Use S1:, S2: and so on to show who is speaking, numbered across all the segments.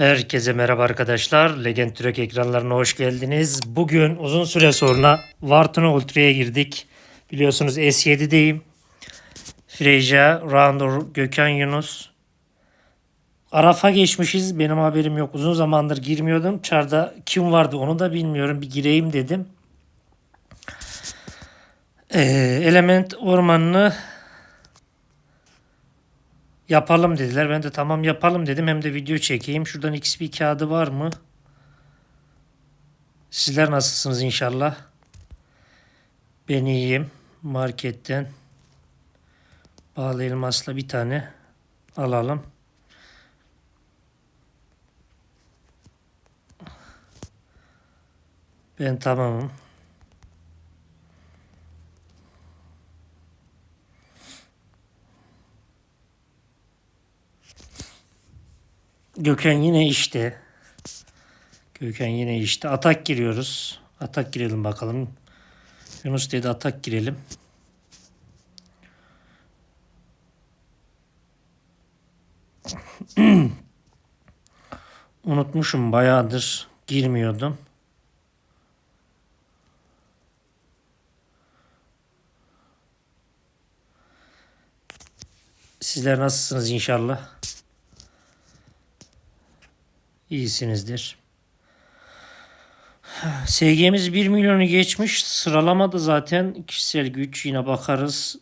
S1: Herkese merhaba arkadaşlar. Legend Türek ekranlarına hoş geldiniz. Bugün uzun süre sonra Vartuna Ultra'ya girdik. Biliyorsunuz S7'deyim. Freyja, Randor, Gökhan Yunus. Arafa geçmişiz. Benim haberim yok. Uzun zamandır girmiyordum. Çarda kim vardı onu da bilmiyorum. Bir gireyim dedim. Ee, element ormanını yapalım dediler. Ben de tamam yapalım dedim. Hem de video çekeyim. Şuradan XP kağıdı var mı? Sizler nasılsınız inşallah? Ben iyiyim. Marketten bağlı elmasla bir tane alalım. Ben tamamım. Gökhan yine işte. Gökhan yine işte. Atak giriyoruz. Atak girelim bakalım. Yunus dedi atak girelim. Unutmuşum bayağıdır girmiyordum. Sizler nasılsınız inşallah? İyisinizdir. SG'miz 1 milyonu geçmiş. Sıralamada zaten kişisel güç yine bakarız.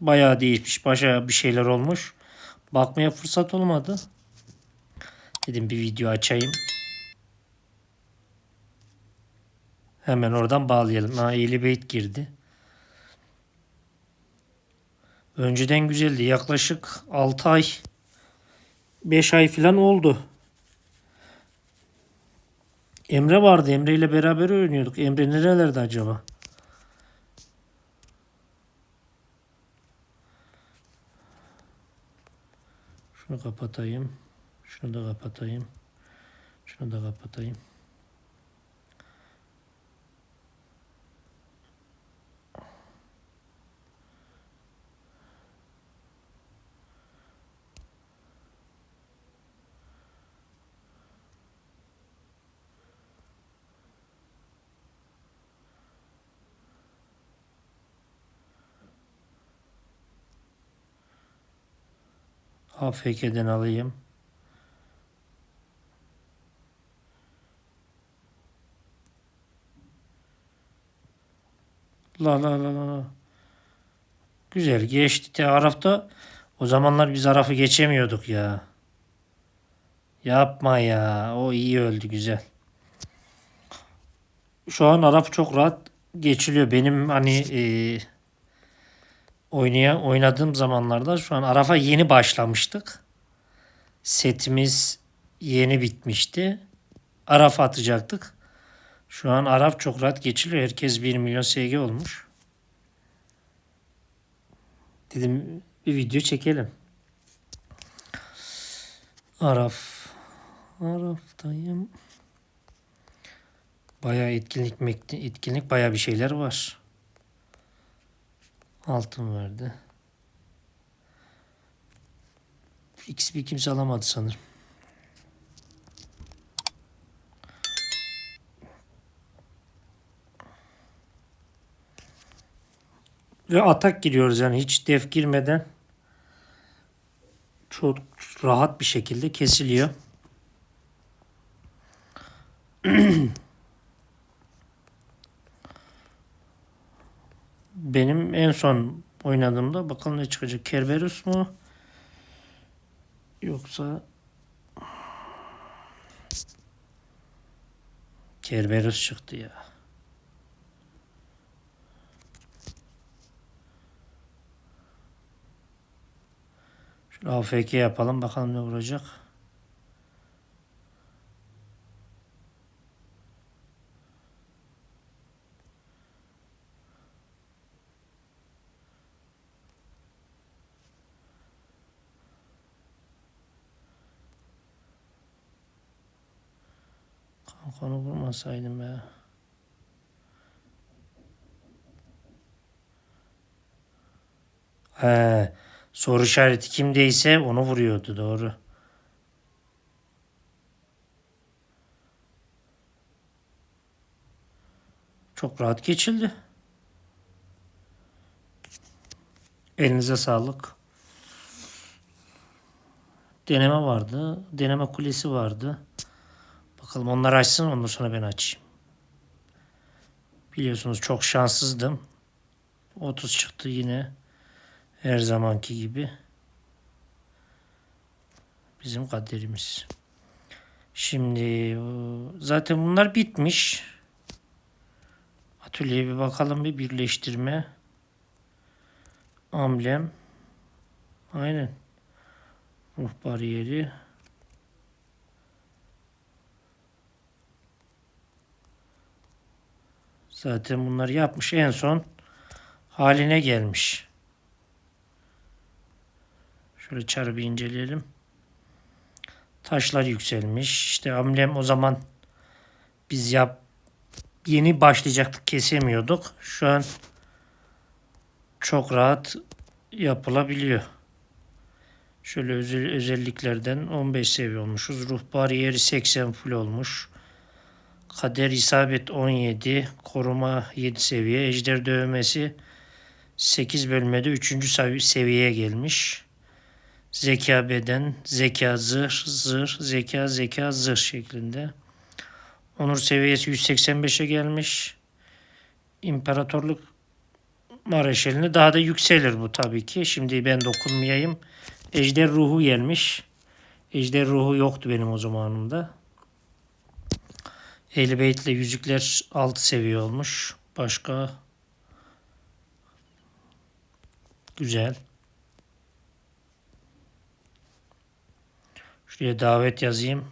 S1: Bayağı değişmiş. Bayağı bir şeyler olmuş. Bakmaya fırsat olmadı. Dedim bir video açayım. Hemen oradan bağlayalım. Ha Eli Beyt girdi. Önceden güzeldi. Yaklaşık 6 ay 5 ay falan oldu. Emre vardı. Emre ile beraber oynuyorduk. Emre nerelerde acaba? Şunu kapatayım. Şunu da kapatayım. Şunu da kapatayım. AFK'den alayım. La la la la. Güzel geçti. Te Araf'ta o zamanlar biz Araf'ı geçemiyorduk ya. Yapma ya. O iyi öldü güzel. Şu an Araf çok rahat geçiliyor. Benim hani eee oynaya, oynadığım zamanlarda şu an Araf'a yeni başlamıştık. Setimiz yeni bitmişti. Araf atacaktık. Şu an Araf çok rahat geçiliyor. Herkes 1 milyon SG olmuş. Dedim bir video çekelim. Araf. Araf'tayım. Bayağı etkinlik, etkinlik bayağı bir şeyler var. Altın verdi. XP kimse alamadı sanırım. Ve atak giriyoruz yani hiç def girmeden çok rahat bir şekilde kesiliyor. Benim en son oynadığımda bakalım ne çıkacak. Kerberus mu? Yoksa Kerberus çıktı ya. Şöyle AFK yapalım bakalım ne vuracak. almasaydım ya. He, soru işareti kimdeyse onu vuruyordu doğru. Çok rahat geçildi. Elinize sağlık. Deneme vardı. Deneme kulesi vardı. Bakalım onlar açsın ondan sonra ben açayım. Biliyorsunuz çok şanssızdım. 30 çıktı yine. Her zamanki gibi. Bizim kaderimiz. Şimdi zaten bunlar bitmiş. Atölyeye bir bakalım bir birleştirme. Amblem. Aynen. Ruh bariyeri. Zaten bunları yapmış. En son haline gelmiş. Şöyle çarı inceleyelim. Taşlar yükselmiş. İşte amblem o zaman biz yap yeni başlayacaktık kesemiyorduk. Şu an çok rahat yapılabiliyor. Şöyle özel, özelliklerden 15 seviye olmuşuz. Ruh bariyeri 80 full olmuş. Kader isabet 17. Koruma 7 seviye. Ejder dövmesi 8 bölmede 3. seviyeye gelmiş. Zeka beden, zeka zırh, zırh, zeka, zeka, zırh şeklinde. Onur seviyesi 185'e gelmiş. İmparatorluk Mareşalini daha da yükselir bu tabii ki. Şimdi ben dokunmayayım. Ejder ruhu gelmiş. Ejder ruhu yoktu benim o zamanımda. Ehl-i Beyt'le yüzükler 6 seviye olmuş. Başka güzel. Şuraya davet yazayım.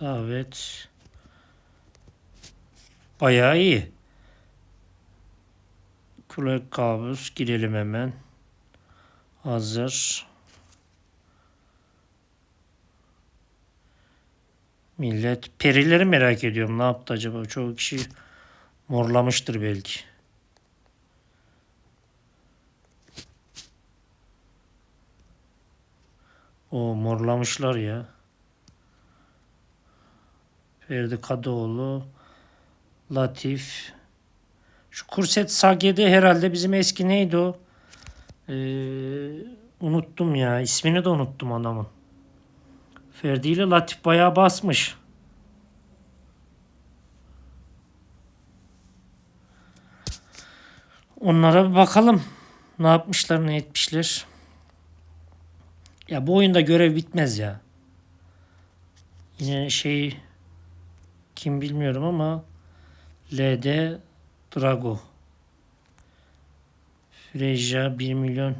S1: Davet. Bayağı iyi. Kule kabus girelim hemen. Hazır. Millet perileri merak ediyorum. Ne yaptı acaba? Çoğu kişi morlamıştır belki. O morlamışlar ya. Ferdi Kadıoğlu, Latif. Şu Kurset Sage'de herhalde bizim eski neydi o? Ee, unuttum ya. İsmini de unuttum adamın. Ferdi ile Latif bayağı basmış. Onlara bir bakalım. Ne yapmışlar, ne etmişler. Ya bu oyunda görev bitmez ya. Yine şey kim bilmiyorum ama LD Drago. Freja 1 milyon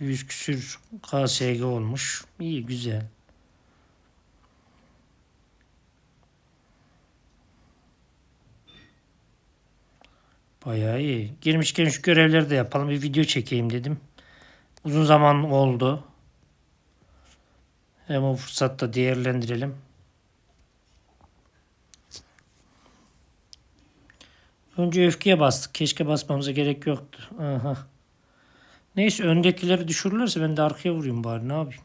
S1: 100 küsür KSG olmuş. İyi güzel. Bayağı iyi. Girmişken şu görevleri de yapalım. Bir video çekeyim dedim. Uzun zaman oldu. Hem o fırsatta değerlendirelim. Önce öfkeye bastık. Keşke basmamıza gerek yoktu. Aha. Neyse öndekileri düşürürlerse ben de arkaya vurayım bari ne yapayım.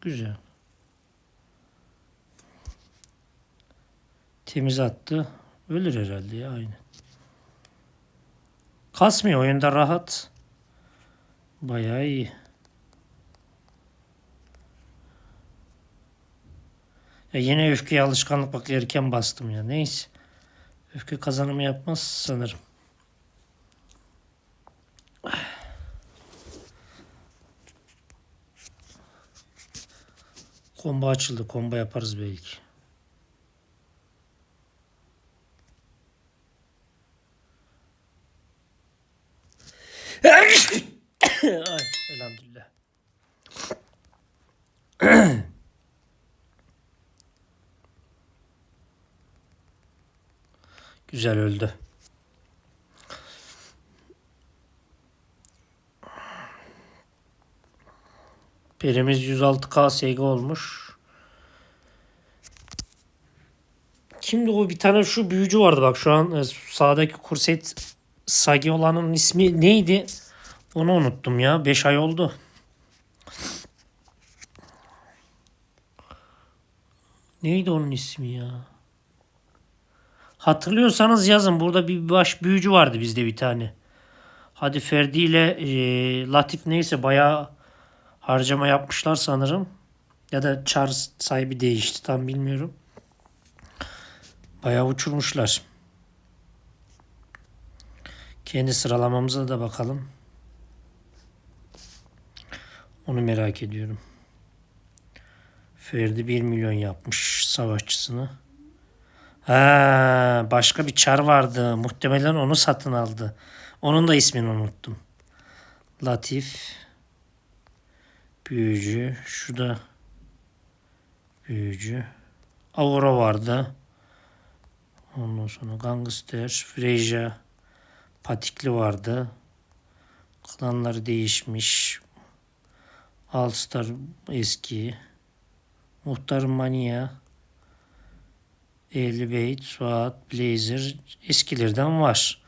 S1: Güzel. Temiz attı. Ölür herhalde ya aynı. Kasmıyor oyunda rahat. Bayağı iyi. Ya yine öfkeye alışkanlık bak erken bastım ya. Neyse. Öfke kazanımı yapmaz sanırım. Komba açıldı. Komba yaparız belki. Ay, elhamdülillah. Güzel öldü. Perimiz 106k SG olmuş. Kimdi o bir tane şu büyücü vardı bak şu an e, sağdaki kurset Sagi olanın ismi neydi? Onu unuttum ya. 5 ay oldu. Neydi onun ismi ya? Hatırlıyorsanız yazın. Burada bir baş büyücü vardı bizde bir tane. Hadi Ferdi ile e, Latif neyse bayağı harcama yapmışlar sanırım. Ya da Charles sahibi değişti tam bilmiyorum. Bayağı uçurmuşlar. Kendi sıralamamıza da bakalım. Onu merak ediyorum. Ferdi 1 milyon yapmış savaşçısını. Ha, başka bir çar vardı. Muhtemelen onu satın aldı. Onun da ismini unuttum. Latif. Büyücü. Şu da büyücü. Aurora vardı. Ondan sonra Gangster, Freyja, Patikli vardı. Klanları değişmiş. Alstar eski. Muhtar Mania. 50 Beyt, Suat, Blazer eskilerden var.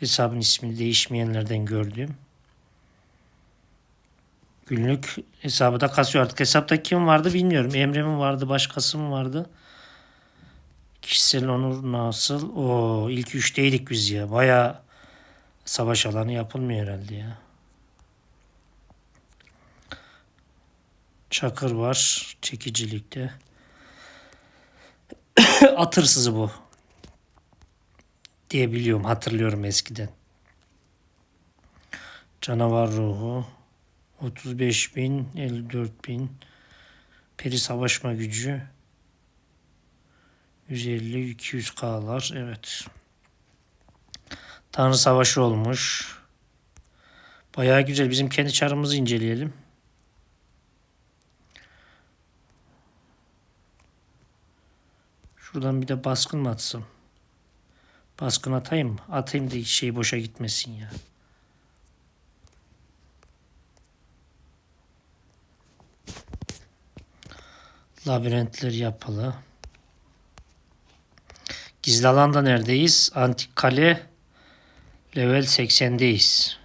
S1: Hesabın ismi değişmeyenlerden gördüğüm. Günlük hesabı da kasıyor artık. Hesapta kim vardı bilmiyorum. Emre mi vardı, başkası mı vardı? Kişisel onur nasıl? O ilk üçteydik biz ya. Baya savaş alanı yapılmıyor herhalde ya. Çakır var çekicilikte. At hırsızı bu. Diye biliyorum, hatırlıyorum eskiden. Canavar ruhu. 35 bin, 54 bin. Peri savaşma gücü. 150, 200 K'lar. Evet. Tanrı savaşı olmuş. Bayağı güzel. Bizim kendi çarımızı inceleyelim. Şuradan bir de baskın mı atsam? Baskın atayım mı? Atayım da hiç şey boşa gitmesin ya. Labirentler yapılı. Gizli alanda neredeyiz? Antik kale level 80'deyiz.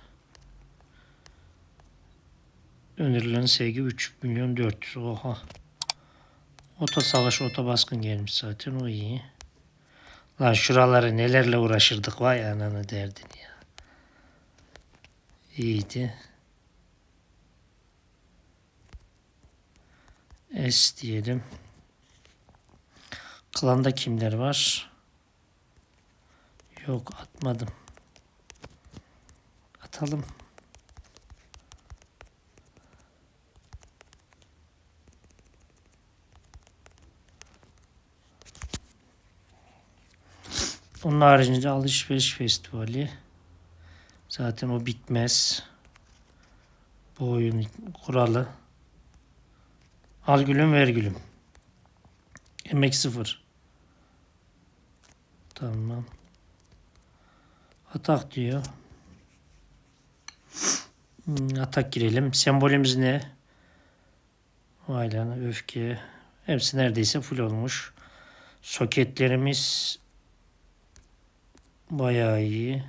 S1: Önerilen sevgi 3 milyon 400. Oha. Oto savaş, oto baskın gelmiş zaten o iyi. Lan şuraları nelerle uğraşırdık vay ananı derdin ya. İyiydi. S diyelim. Klanda kimler var? Yok atmadım. Atalım. Onun haricinde alışveriş festivali. Zaten o bitmez. Bu oyun kuralı. Al gülüm ver gülüm. Emek sıfır. Tamam. Atak diyor. Hmm, Atak girelim. Sembolümüz ne? Vay lan öfke. Hepsi neredeyse full olmuş. Soketlerimiz bayağı iyi.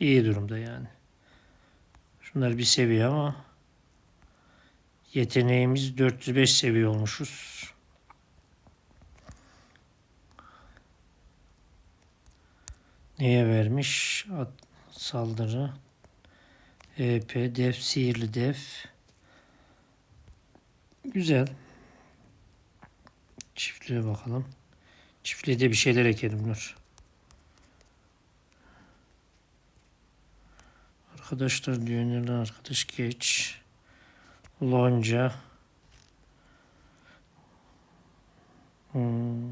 S1: İyi durumda yani. Şunlar bir seviye ama yeteneğimiz 405 seviye olmuşuz. Neye vermiş? At, saldırı. EP, def, sihirli def. Güzel. Çiftliğe bakalım. Çiftliğe de bir şeyler ekelim Nur. Arkadaşlar önerilen arkadaş geç. Lonca. Hmm.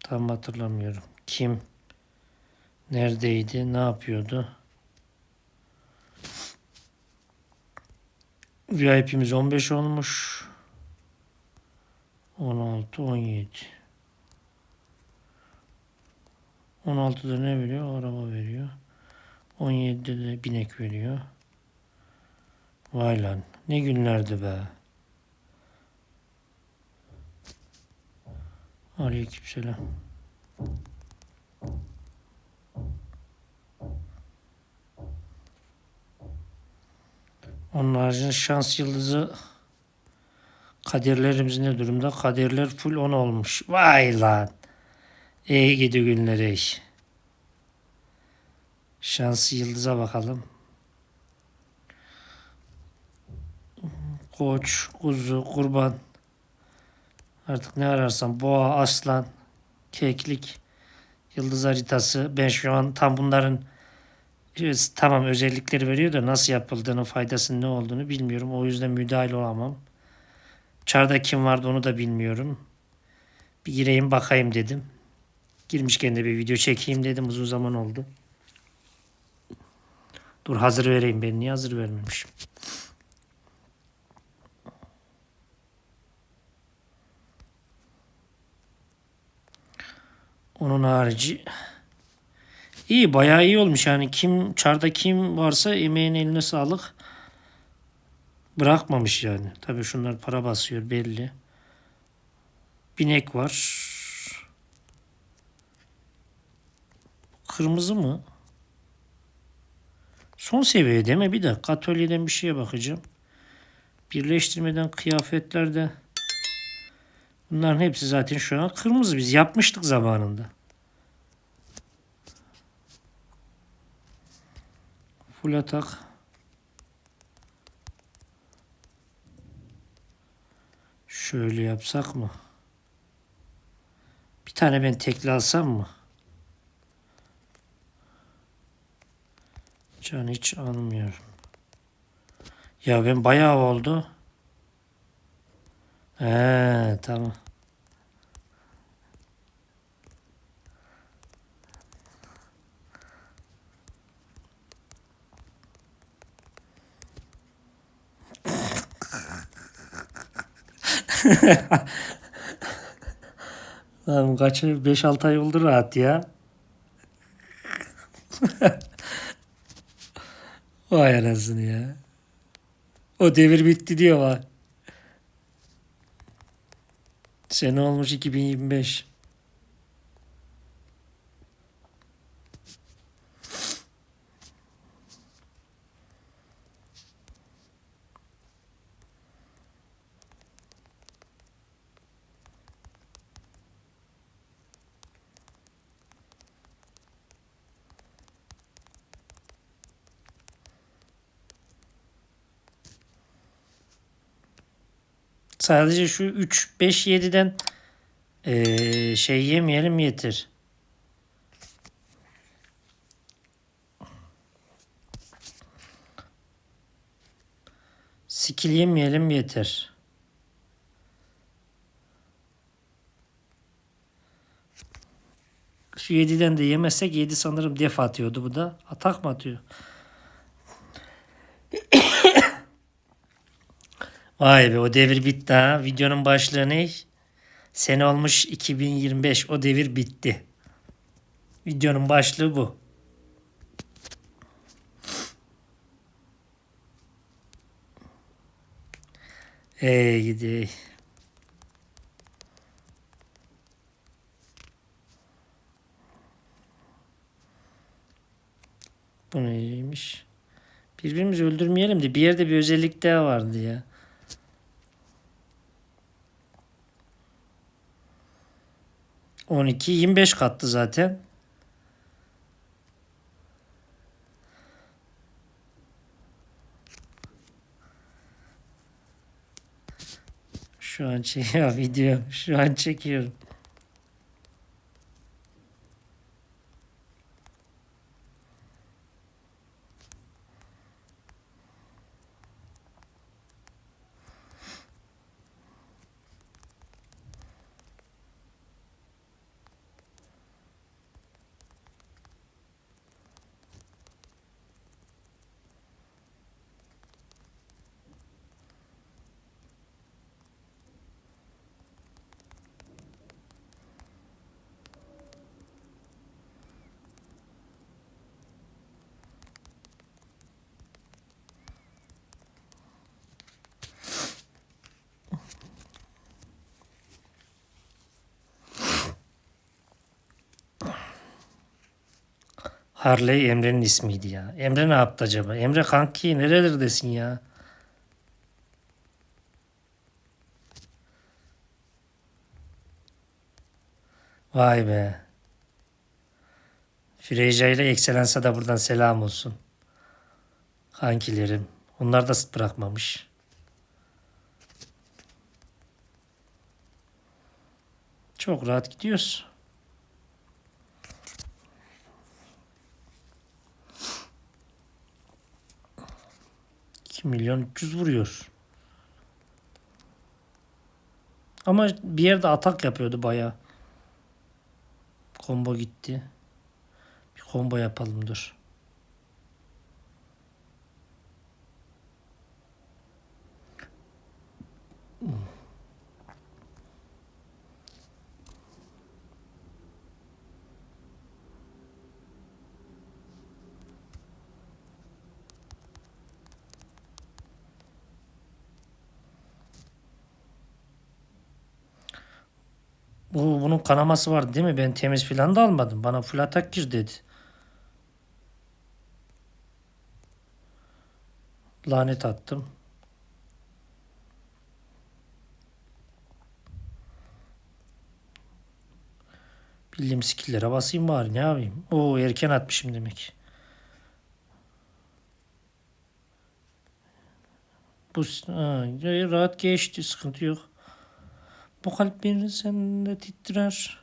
S1: Tam hatırlamıyorum. Kim? Neredeydi? Ne yapıyordu? VIP'miz 15 olmuş. 16, 17. 16'da ne veriyor? Araba veriyor. 17'de de binek veriyor. Vay lan. Ne günlerdi be. Aleykümselam. Onun haricinde şans yıldızı kaderlerimiz ne durumda? Kaderler full 10 olmuş. Vay lan. İyi gidi günleri. Şans yıldıza bakalım. Koç, kuzu, kurban. Artık ne ararsan boğa, aslan, keklik, yıldız haritası. Ben şu an tam bunların tamam özellikleri veriyor da nasıl yapıldığını, faydasının ne olduğunu bilmiyorum. O yüzden müdahil olamam. Çarda kim vardı onu da bilmiyorum. Bir gireyim bakayım dedim. Girmişken de bir video çekeyim dedim. Uzun zaman oldu. Dur hazır vereyim ben. Niye hazır vermemişim? Onun harici iyi bayağı iyi olmuş yani kim çarda kim varsa emeğin eline sağlık bırakmamış yani. Tabii şunlar para basıyor belli. Binek var. Kırmızı mı? Son seviye değil mi? Bir dakika atölyeden bir şeye bakacağım. Birleştirmeden kıyafetlerde bunların hepsi zaten şu an kırmızı. Biz yapmıştık zamanında. Full atak. Şöyle yapsak mı? Bir tane ben tekli alsam mı? Can hiç almıyorum. Ya ben bayağı oldu. He tamam. Lan kaç 5-6 ay oldu rahat ya. Vay anasını ya. O devir bitti diyor var. Sene olmuş 2025. Sadece şu 3, 5, 7'den eee, şey yemeyelim yeter. Skill yemeyelim yeter. Şu 7'den de yemezsek 7 sanırım def atıyordu bu da. Atak mı atıyor? Vay be o devir bitti ha. Videonun başlığı ne? Sene olmuş 2025. O devir bitti. Videonun başlığı bu. Ey gidi. Bu neymiş? Birbirimizi öldürmeyelim de bir yerde bir özellik daha vardı ya. On iki, yirmi beş kattı zaten. Şu an çekiyor video. Şu an çekiyorum. Harley Emre'nin ismiydi ya. Emre ne yaptı acaba? Emre kanki nerelerdesin ya? Vay be. Freyja ile Excellence'a da buradan selam olsun. Kankilerim. Onlar da sıt bırakmamış. Çok rahat gidiyoruz. İki milyon 300 vuruyor. Ama bir yerde atak yapıyordu bayağı. Combo gitti. Bir combo yapalım dur. Bu bunun kanaması vardı değil mi? Ben temiz filan da almadım. Bana full atak gir dedi. Lanet attım. Bildiğim skill'lere basayım bari ne yapayım. Oo erken atmışım demek. Bu ha, rahat geçti sıkıntı yok. Bu kalp bir sende titrer.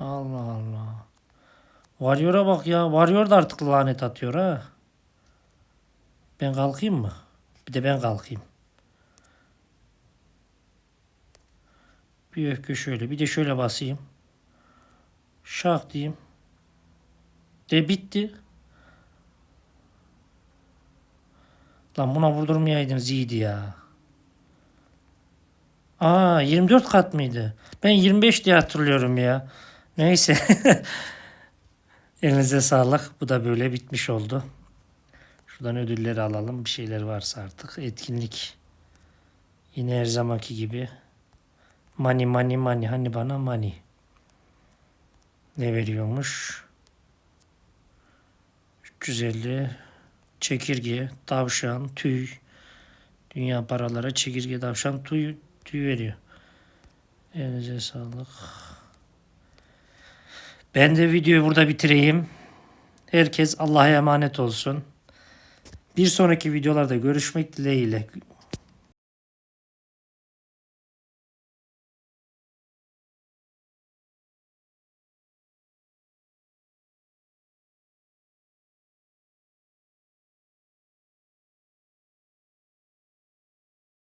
S1: Allah Allah. Warrior'a bak ya. Warrior da artık lanet atıyor ha. Ben kalkayım mı? Bir de ben kalkayım. Bir öfke şöyle. Bir de şöyle basayım. Şak diyeyim. De bitti. Lan buna vurdurmayaydınız iyiydi ya. Aa 24 kat mıydı? Ben 25 diye hatırlıyorum ya. Neyse. Elinize sağlık. Bu da böyle bitmiş oldu. Şuradan ödülleri alalım. Bir şeyler varsa artık. Etkinlik. Yine her zamanki gibi. Money money money. Hani bana money. Ne veriyormuş? 350 çekirge, tavşan, tüy. Dünya paralara çekirge, tavşan, tüy, tüy veriyor. Elinize sağlık. Ben de videoyu burada bitireyim. Herkes Allah'a emanet olsun. Bir sonraki videolarda görüşmek dileğiyle.